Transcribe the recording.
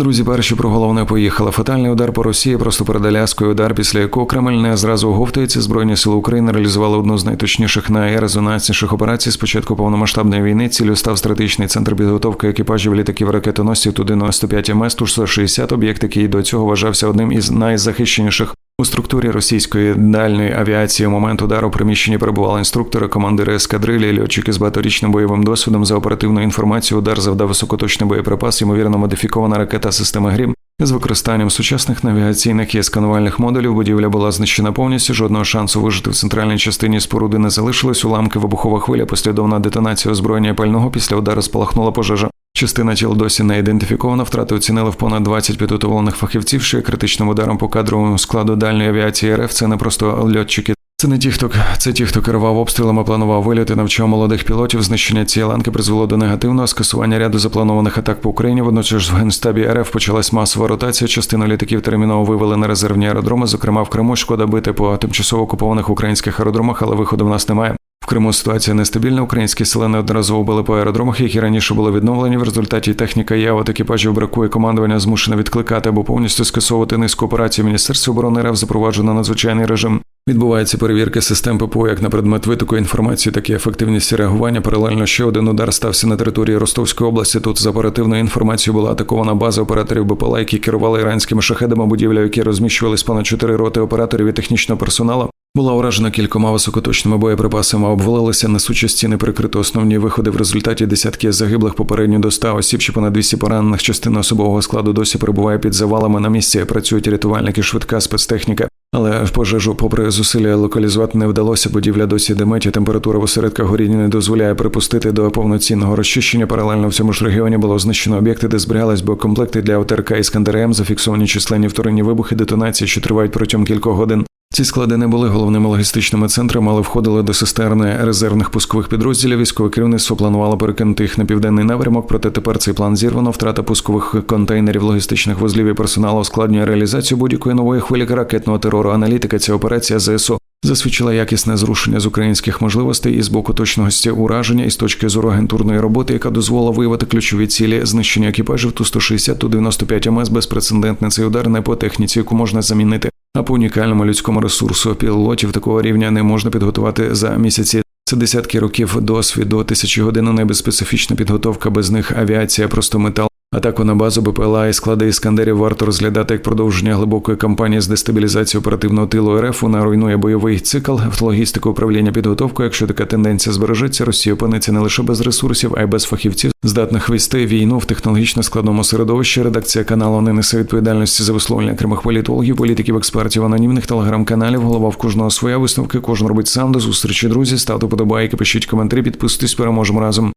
Друзі, перші про головне поїхали. Фатальний удар по Росії просто перед Аляскою. Удар, після якого Кремль не зразу оговтується. Збройні сили України реалізували одну з найточніших найрезонансніших операцій з початку повномасштабної війни. Цілю став стратегічний центр підготовки екіпажів літаків ракетоносців ту 95 МС ту 160 об'єкт, який до цього вважався одним із найзахищеніших. У структурі російської дальної авіації у момент удару приміщенні перебували інструктори, командири ескадрилі, льотчики з багаторічним бойовим досвідом. За оперативною інформацією удар завдав високоточний боєприпас, ймовірно модифікована ракета системи Грім. З використанням сучасних навігаційних і сканувальних модулів будівля була знищена повністю. Жодного шансу вижити в центральній частині споруди не залишилось. Уламки вибухова хвиля, послідовна детонація озброєння пального після удару спалахнула пожежа. Частина тіл досі не ідентифікована. Втрати оцінили в понад 20 підготовлених фахівців, що є критичним ударом по кадровому складу дальньої авіації РФ. Це не просто льотчики. Це не ті, хто це ті, хто керував обстрілами, планував виліти, навчав молодих пілотів. Знищення цієї ланки призвело до негативного скасування ряду запланованих атак по Україні. Водночас в генштабі РФ почалась масова ротація. Частину літаків терміново вивели на резервні аеродроми. Зокрема, в Криму шкода бити по тимчасово окупованих українських аеродромах, але виходу в нас немає. Криму ситуація нестабільна. Українські сили неодноразово били по аеродромах, які раніше були відновлені. В результаті техніка от екіпажів бракує командування, змушене відкликати або повністю скасовувати низку операцій. Міністерства оборони РФ запроваджено надзвичайний режим. Відбуваються перевірки систем ППО як на предмет витоку інформації, так і ефективність реагування. Паралельно ще один удар стався на території Ростовської області. Тут за оперативною інформацією була атакована база операторів БПЛА, які керували іранськими шахедами будівля, які розміщувались понад чотири роти операторів і технічного персоналу. Була уражена кількома високоточними боєприпасами, обвалилися несучі стіни прикрито основні виходи. В результаті десятки загиблих попередньо до 100 осіб, чи понад 200 поранених частина особового складу досі перебуває під завалами на місці. Працюють рятувальники, швидка спецтехніка. Але в пожежу, попри зусилля локалізувати не вдалося. Будівля досі димить, і температура в осередках горіння не дозволяє припустити до повноцінного розчищення. Паралельно в цьому ж регіоні було знищено об'єкти, де зберігались боєкомплекти для ОТРК «Іскандер М», зафіксовані численні вторинні вибухи, детонації, що тривають протягом кількох годин. Ці склади не були головними логістичними центрами, але входили до системи резервних пускових підрозділів. Військове керівництво планувало перекинути їх на південний напрямок. Проте тепер цей план зірвано. Втрата пускових контейнерів, логістичних вузлів і персоналу ускладнює реалізацію будь-якої нової хвилі ракетного терору. Аналітика ця операція ЗСУ засвідчила якісне зрушення з українських можливостей і з боку точності ураження, і з точки зору агентурної роботи, яка дозволила виявити ключові цілі знищення екіпажів ту 160 ту 95 МС безпрецедентний цей удар не по техніці, яку можна замінити. А по унікальному людському ресурсу пілотів такого рівня не можна підготувати за місяці. Це десятки років досвіду, тисячі годин небезпецифічна підготовка, без них авіація, просто метал. Атаку на базу БПЛА і склади іскандерів варто розглядати як продовження глибокої кампанії з дестабілізації оперативного тилу РФ. Вона руйнує бойовий цикл, логістику управління підготовкою. Якщо така тенденція збережеться, Росія опиниться не лише без ресурсів, а й без фахівців, здатних вести війну в технологічно складному середовищі. Редакція каналу не несе відповідальності за висловлення окремих політологів, політиків, експертів, анонімних телеграм-каналів. Голова в кожного своя висновки. Кожен робить сам до зустрічі. Друзі, ставте подобайки, пишіть коментарі, підписуйтесь, переможемо разом.